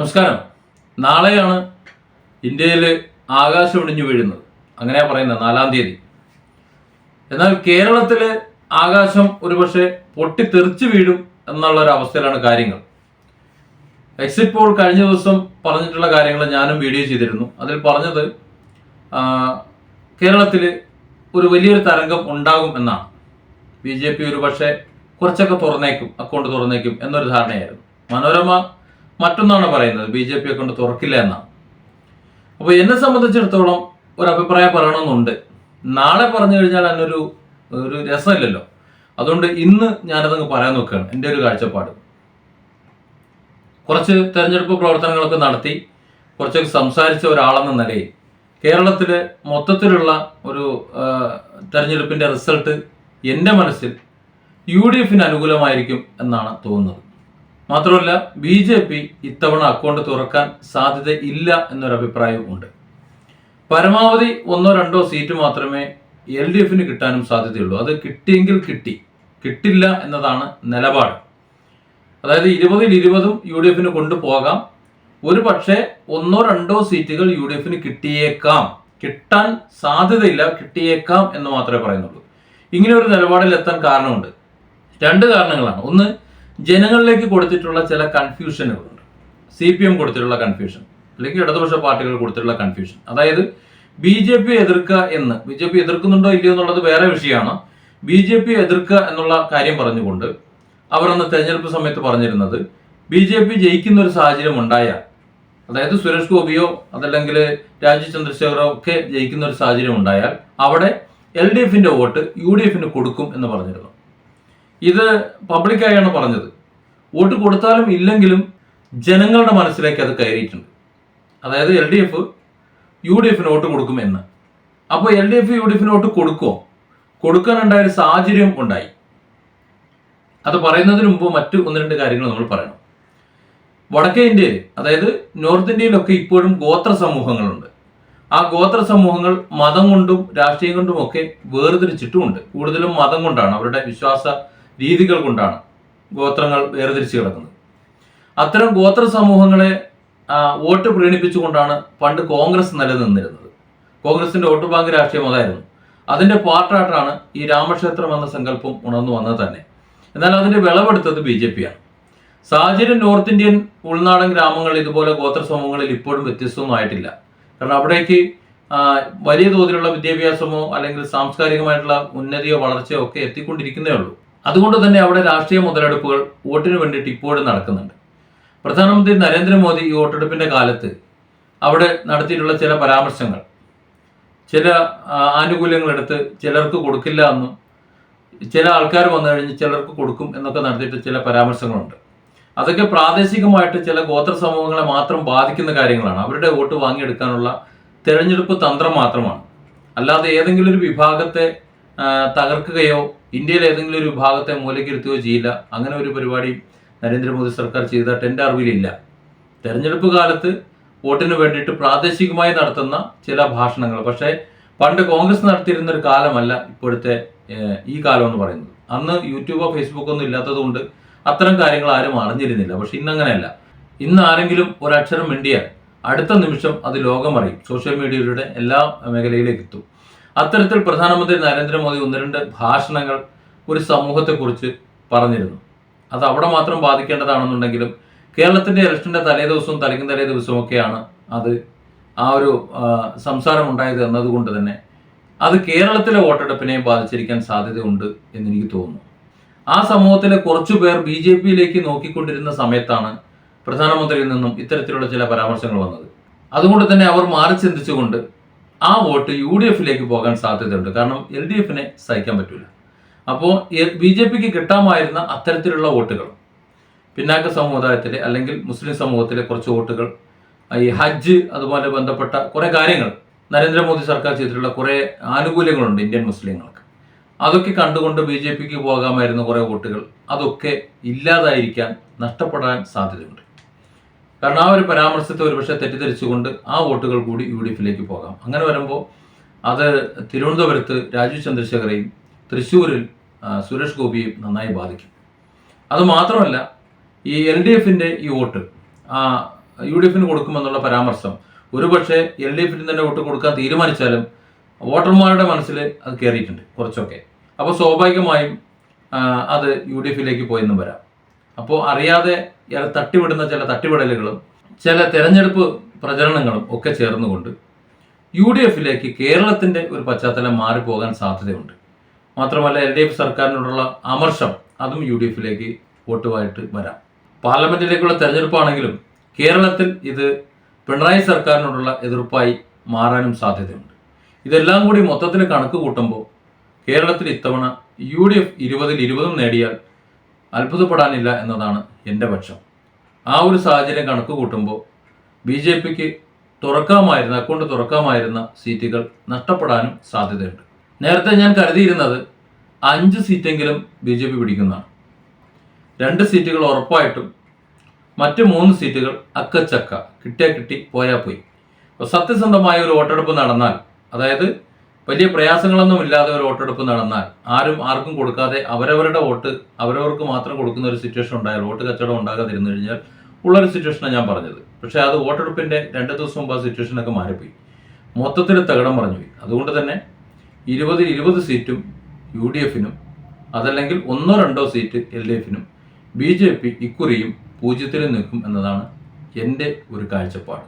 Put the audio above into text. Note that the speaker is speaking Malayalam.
നമസ്കാരം. നാളെയാണ് ഇന്ത്യയിൽ ആകാശം ഇടിഞ്ഞു വീഴുന്നത്. അങ്ങനെയാ പറയുന്നത് നാലാം തീയതി. എന്നാൽ കേരളത്തിൽ ആകാശം ഒരുപക്ഷെ പൊട്ടിത്തെറിച്ച് വീഴും എന്നുള്ള ഒരു അവസ്ഥയിലാണ് കാര്യങ്ങൾ. എക്സിറ്റ് പോൾ കഴിഞ്ഞ ദിവസം പറഞ്ഞിട്ടുള്ള കാര്യങ്ങൾ ഞാനും വീഡിയോ ചെയ്തിരുന്നു. അതിൽ പറഞ്ഞത് കേരളത്തിൽ ഒരു വലിയൊരു തരംഗം ഉണ്ടാകും എന്നാണ്. ബി ജെ പി ഒരു പക്ഷേ കുറച്ചൊക്കെ തുറന്നേക്കും അക്കൗണ്ട് തുറന്നേക്കും എന്നൊരു ധാരണയായിരുന്നു. മനോരമ മറ്റൊന്നാണ് പറയുന്നത്. ബി ജെ പിയെ കൊണ്ട് തുറക്കില്ല എന്നാണ് അപ്പോൾ എന്നെ സംബന്ധിച്ചിടത്തോളം ഒരു അഭിപ്രായം പറയണമെന്നുണ്ട്. നാളെ പറഞ്ഞു കഴിഞ്ഞാൽ അതിനൊരു ഒരു രസമില്ലല്ലോ. അതുകൊണ്ട് ഇന്ന് ഞാനതങ്ങ് പറയാൻ നോക്കുകയാണ്. എന്റെ ഒരു കാഴ്ചപ്പാട്. കുറച്ച് തെരഞ്ഞെടുപ്പ് പ്രവർത്തനങ്ങളൊക്കെ നടത്തി കുറച്ചൊക്കെ സംസാരിച്ച ഒരാളെന്ന നിലയിൽ കേരളത്തിലെ മൊത്തത്തിലുള്ള ഒരു തെരഞ്ഞെടുപ്പിന്റെ റിസൾട്ട് എന്റെ മനസ്സിൽ യു ഡി എഫിന് അനുകൂലമായിരിക്കും എന്നാണ് തോന്നുന്നത്. മാത്രമല്ല ബി ജെ പി ഇത്തവണ അക്കൗണ്ട് തുറക്കാൻ സാധ്യത ഇല്ല എന്നൊരു അഭിപ്രായവും ഉണ്ട്. പരമാവധി ഒന്നോ രണ്ടോ സീറ്റ് മാത്രമേ എൽ ഡി എഫിന് കിട്ടാനും സാധ്യതയുള്ളൂ. അത് കിട്ടിയെങ്കിൽ കിട്ടി. കിട്ടില്ല എന്നതാണ് നിലപാട്. അതായത് ഇരുപതിൽ ഇരുപതും യു ഡി എഫിന് കൊണ്ടുപോകാം. ഒരു പക്ഷേ ഒന്നോ രണ്ടോ സീറ്റുകൾ യു ഡി എഫിന് കിട്ടിയേക്കാം. കിട്ടാൻ സാധ്യതയില്ല കിട്ടിയേക്കാം എന്ന് മാത്രമേ പറയുന്നുള്ളൂ. ഇങ്ങനെ ഒരു നിലപാടിൽ എത്താൻ കാരണമുണ്ട്. രണ്ട് കാരണങ്ങളാണ്. ഒന്ന് ജനങ്ങളിലേക്ക് കൊടുത്തിട്ടുള്ള ചില കൺഫ്യൂഷനുകളുണ്ട് സി പി എം കൊടുത്തിട്ടുള്ള കൺഫ്യൂഷൻ അല്ലെങ്കിൽ ഇടതുപക്ഷ പാർട്ടികൾ കൊടുത്തിട്ടുള്ള കൺഫ്യൂഷൻ അതായത് ബി ജെ പി എതിർക്കുക എന്ന്. ബി ജെ പി എതിർക്കുന്നുണ്ടോ ഇല്ലയോ എന്നുള്ളത് വേറെ വിഷയമാണ്. ബി ജെ പി എതിർക്കുക എന്നുള്ള കാര്യം പറഞ്ഞുകൊണ്ട് അവർ അന്ന് തെരഞ്ഞെടുപ്പ് സമയത്ത് പറഞ്ഞിരുന്നത് ബി ജെ പി ജയിക്കുന്ന ഒരു സാഹചര്യം ഉണ്ടായാൽ അതായത് സുരേഷ് ഗോപിയോ അതല്ലെങ്കിൽ രാജീവ് ചന്ദ്രശേഖരോ ഒക്കെ ജയിക്കുന്ന ഒരു സാഹചര്യം ഉണ്ടായാൽ അവിടെ എൽ ഡി എഫിന്റെ വോട്ട് യു ഡി എഫിന് കൊടുക്കും എന്ന് പറഞ്ഞിരുന്നു. ഇത് പബ്ലിക്കായാണ് പറഞ്ഞത്. വോട്ട് കൊടുത്താലും ഇല്ലെങ്കിലും ജനങ്ങളുടെ മനസ്സിലേക്ക് അത് കയറിയിട്ടുണ്ട്. അതായത് L D F U D എഫിന് വോട്ട് കൊടുക്കും എന്ന് അപ്പോൾ L D F U D എഫിന് വോട്ട് കൊടുക്കുമോ കൊടുക്കാനുണ്ടായ ഒരു സാഹചര്യം ഉണ്ടായി. അത് പറയുന്നതിന് മുമ്പ് മറ്റു ഒന്ന് രണ്ട് കാര്യങ്ങൾ നമ്മൾ പറയണം. വടക്കേ ഇന്ത്യയിൽ അതായത് നോർത്ത് ഇന്ത്യയിലൊക്കെ ഇപ്പോഴും ഗോത്ര സമൂഹങ്ങളുണ്ട്. ആ ഗോത്ര സമൂഹങ്ങൾ മതം കൊണ്ടും രാഷ്ട്രീയം കൊണ്ടും ഒക്കെ വേർതിരിച്ചിട്ടുമുണ്ട്. കൂടുതലും മതം കൊണ്ടാണ് അവരുടെ വിശ്വാസ രീതികൾ കൊണ്ടാണ് ഗോത്രങ്ങൾ വേർതിരിച്ച് കിടക്കുന്നത്. അത്തരം ഗോത്ര സമൂഹങ്ങളെ വോട്ട് പ്രീണിപ്പിച്ചുകൊണ്ടാണ് പണ്ട് കോൺഗ്രസ് നിലനിന്നിരുന്നത്. കോൺഗ്രസിന്റെ വോട്ട് ബാങ്ക് രാഷ്ട്രീയം അതായിരുന്നു. അതിന്റെ പാർട്ടായിട്ടാണ് ഈ രാമക്ഷേത്രം എന്ന സങ്കല്പം ഉണർന്നു വന്നത് തന്നെ. എന്നാൽ അതിന്റെ വിളവെടുത്തത് ബി ജെ പി ആണ്. സാഹചര്യം നോർത്ത് ഇന്ത്യൻ ഉൾനാടൻ ഗ്രാമങ്ങൾ ഇതുപോലെ ഗോത്ര സമൂഹങ്ങളിൽ ഇപ്പോഴും വ്യത്യസ്തമൊന്നും ആയിട്ടില്ല കാരണം അവിടേക്ക് വലിയ തോതിലുള്ള വിദ്യാഭ്യാസമോ അല്ലെങ്കിൽ സാംസ്കാരികമായിട്ടുള്ള ഉന്നതിയോ വളർച്ചയോ ഒക്കെ എത്തിക്കൊണ്ടിരിക്കുന്നേ ഉള്ളൂ. അതുകൊണ്ട് തന്നെ അവിടെ രാഷ്ട്രീയ മുതലെടുപ്പുകൾ വോട്ടിന് വേണ്ടിയിട്ട് ഇപ്പോഴും നടക്കുന്നുണ്ട്. പ്രധാനമന്ത്രി നരേന്ദ്രമോദി ഈ വോട്ടെടുപ്പിന്റെ കാലത്ത് അവിടെ നടത്തിയിട്ടുള്ള ചില പരാമർശങ്ങൾ ചില ആനുകൂല്യങ്ങൾ എടുത്ത് ചിലർക്ക് കൊടുക്കില്ല എന്നും ചില ആൾക്കാർ വന്നു കഴിഞ്ഞ് ചിലർക്ക് കൊടുക്കും എന്നൊക്കെ നടത്തിയിട്ട് ചില പരാമർശങ്ങളുണ്ട്. അതൊക്കെ പ്രാദേശികമായിട്ട് ചില ഗോത്ര സമൂഹങ്ങളെ മാത്രം ബാധിക്കുന്ന കാര്യങ്ങളാണ്. അവരുടെ വോട്ട് വാങ്ങിയെടുക്കാനുള്ള തിരഞ്ഞെടുപ്പ് തന്ത്രം മാത്രമാണ്. അല്ലാതെ ഏതെങ്കിലും ഒരു വിഭാഗത്തെ തകർക്കുകയോ ഇന്ത്യയിൽ ഏതെങ്കിലും ഒരു വിഭാഗത്തെ മൂലക്കിരുത്തുകയോ ചെയ്യില്ല. അങ്ങനെ ഒരു പരിപാടി നരേന്ദ്രമോദി സർക്കാർ ചെയ്ത ടെൻഡ് അറിവിലില്ല. തെരഞ്ഞെടുപ്പ് കാലത്ത് വോട്ടിന് വേണ്ടിയിട്ട് പ്രാദേശികമായി നടത്തുന്ന ചില ഭാഷണങ്ങൾ. പക്ഷേ പണ്ട് കോൺഗ്രസ് നടത്തിയിരുന്ന ഒരു കാലമല്ല ഇപ്പോഴത്തെ ഈ കാലം എന്ന് പറയുന്നത്. അന്ന് യൂട്യൂബോ ഫേസ്ബുക്കോ ഒന്നും ഇല്ലാത്തതുകൊണ്ട് അത്തരം കാര്യങ്ങൾ ആരും അറിഞ്ഞിരുന്നില്ല. പക്ഷെ ഇന്നങ്ങനെയല്ല. ഇന്ന് ആരെങ്കിലും ഒരക്ഷരം മിണ്ടിയാൽ അടുത്ത നിമിഷം അത് ലോകമറിയും. സോഷ്യൽ മീഡിയയുടെ എല്ലാ മേഖലയിലേക്ക് എത്തും. അത്തരത്തിൽ പ്രധാനമന്ത്രി നരേന്ദ്രമോദി ഒന്ന് രണ്ട് ഭാഷണങ്ങൾ ഒരു സമൂഹത്തെക്കുറിച്ച് പറഞ്ഞിരുന്നു. അത് അവിടെ മാത്രം ബാധിക്കേണ്ടതാണെന്നുണ്ടെങ്കിലും കേരളത്തിന്റെ ഇലക്ഷന്റെ തലേ ദിവസവും തലയ്ക്കും തലേ ദിവസവും ഒക്കെയാണ് അത് ആ ഒരു സംസാരം ഉണ്ടായത് എന്നതുകൊണ്ട് തന്നെ അത് കേരളത്തിലെ വോട്ടെടുപ്പിനെ ബാധിച്ചിരിക്കാൻ സാധ്യതയുണ്ട് എന്ന് എനിക്ക് തോന്നുന്നു. ആ സമൂഹത്തിലെ കുറച്ചു പേർ ബി ജെ പിയിലേക്ക് നോക്കിക്കൊണ്ടിരുന്ന സമയത്താണ് പ്രധാനമന്ത്രിയിൽ നിന്നും ഇത്തരത്തിലുള്ള ചില പരാമർശങ്ങൾ വന്നത്. അതുകൊണ്ട് തന്നെ അവർ മാറി ചിന്തിച്ചുകൊണ്ട് ആ വോട്ട് യു ഡി എഫിലേക്ക് പോകാൻ സാധ്യതയുണ്ട്. കാരണം എൽ ഡി എഫിനെ സഹിക്കാൻ പറ്റില്ല അപ്പോൾ ബി ജെ പിക്ക് കിട്ടാമായിരുന്ന അത്തരത്തിലുള്ള വോട്ടുകൾ പിന്നാക്ക സമുദായത്തിലെ അല്ലെങ്കിൽ മുസ്ലിം സമൂഹത്തിലെ കുറച്ച് വോട്ടുകൾ ഈ ഹജ്ജ് അതുപോലെ ബന്ധപ്പെട്ട കുറേ കാര്യങ്ങൾ നരേന്ദ്രമോദി സർക്കാർ ചെയ്തിട്ടുള്ള കുറെ ആനുകൂല്യങ്ങളുണ്ട് ഇന്ത്യൻ മുസ്ലിങ്ങൾക്ക്. അതൊക്കെ കണ്ടുകൊണ്ട് ബി ജെ പിക്ക് പോകാമായിരുന്ന കുറെ വോട്ടുകൾ അതൊക്കെ ഇല്ലാതായിരിക്കാൻ നഷ്ടപ്പെടാൻ സാധ്യതയുണ്ട്. കാരണം ആ ഒരു പരാമർശത്തെ ഒരുപക്ഷെ തെറ്റിദ്ധരിച്ചുകൊണ്ട് ആ വോട്ടുകൾ കൂടി യു ഡി എഫിലേക്ക് പോകാം. അങ്ങനെ വരുമ്പോൾ അത് തിരുവനന്തപുരത്ത് രാജീവ് ചന്ദ്രശേഖരെയും തൃശ്ശൂരിൽ സുരേഷ് ഗോപിയെയും നന്നായി ബാധിക്കും. അത് മാത്രമല്ല ഈ എൽ ഡി എഫിന്റെ ഈ വോട്ട് ആ യു ഡി എഫിന് കൊടുക്കുമെന്നുള്ള പരാമർശം ഒരുപക്ഷെ എൽ ഡി എഫിന് തന്നെ വോട്ട് കൊടുക്കാൻ തീരുമാനിച്ചാലും വോട്ടർമാരുടെ മനസ്സിൽ അത് കയറിയിട്ടുണ്ട് കുറച്ചൊക്കെ. അപ്പോൾ സ്വാഭാവികമായും അത് യു ഡി എഫിലേക്ക് പോയെന്നും വരാം. അപ്പോൾ അറിയാതെ ഇയാൾ തട്ടിവിടുന്ന ചില തട്ടിവിടലുകളും ചില തെരഞ്ഞെടുപ്പ് പ്രചരണങ്ങളും ഒക്കെ ചേർന്നുകൊണ്ട് യു ഡി എഫിലേക്ക് കേരളത്തിന്റെ ഒരു പശ്ചാത്തലം മാറിപ്പോകാൻ സാധ്യതയുണ്ട്. മാത്രമല്ല എൽ ഡി എഫ് സർക്കാരിനോടുള്ള അമർഷം അതും യു ഡി എഫിലേക്ക് വോട്ടുമായിട്ട് വരാം. പാർലമെന്റിലേക്കുള്ള തെരഞ്ഞെടുപ്പാണെങ്കിലും കേരളത്തിൽ ഇത് പിണറായി സർക്കാരിനോടുള്ള എതിർപ്പായി മാറാനും സാധ്യതയുണ്ട്. ഇതെല്ലാം കൂടി മൊത്തത്തിൽ കണക്ക് കൂട്ടുമ്പോൾ കേരളത്തിൽ ഇത്തവണ യു ഡി എഫ് ഇരുപതിൽ ഇരുപതും നേടിയാൽ അത്ഭുതപ്പെടാനില്ല എന്നതാണ് എന്റെ പക്ഷം. ആ ഒരു സാഹചര്യം കണക്ക് കൂട്ടുമ്പോൾ ബി ജെ പിക്ക് തുറക്കാമായിരുന്ന അക്കൗണ്ട് തുറക്കാമായിരുന്ന സീറ്റുകൾ നഷ്ടപ്പെടാനും സാധ്യതയുണ്ട്. നേരത്തെ ഞാൻ കരുതിയിരുന്നത് അഞ്ച് സീറ്റെങ്കിലും ബി ജെ പി പിടിക്കുന്നതാണ്. രണ്ട് സീറ്റുകൾ ഉറപ്പായിട്ടും മറ്റ് മൂന്ന് സീറ്റുകൾ അക്കച്ചക്ക കിട്ടിയാൽ കിട്ടി പോയാൽ പോയി. അപ്പോൾ സത്യസന്ധമായ ഒരു വോട്ടെടുപ്പ് നടന്നാൽ അതായത് വലിയ പ്രയാസങ്ങളൊന്നും ഇല്ലാതെ ഒരു വോട്ടെടുപ്പ് നടന്നാൽ ആരും ആർക്കും കൊടുക്കാതെ അവരവരുടെ വോട്ട് അവരവർക്ക് മാത്രം കൊടുക്കുന്ന ഒരു സിറ്റുവേഷൻ ഉണ്ടായാൽ വോട്ട് കച്ചവടം ഉണ്ടാകാതിരുന്നു കഴിഞ്ഞാൽ ഉള്ളൊരു സിറ്റുവേഷനാണ് ഞാൻ പറഞ്ഞത്. പക്ഷേ അത് വോട്ടെടുപ്പിന്റെ രണ്ട് ദിവസം മുമ്പ് ആ സിറ്റുവേഷനൊക്കെ മാറിപ്പോയി. മൊത്തത്തിൽ തകിടം പറഞ്ഞുപോയി അതുകൊണ്ട് തന്നെ ഇരുപതിൽ ഇരുപത് സീറ്റും യു ഡി എഫിനും അതല്ലെങ്കിൽ ഒന്നോ രണ്ടോ സീറ്റ് എൽ ഡി എഫിനും ബി ജെ പി ഇക്കുറിയും പൂജ്യത്തിൽ നിൽക്കും എന്നതാണ് എന്റെ ഒരു കാഴ്ചപ്പാട്.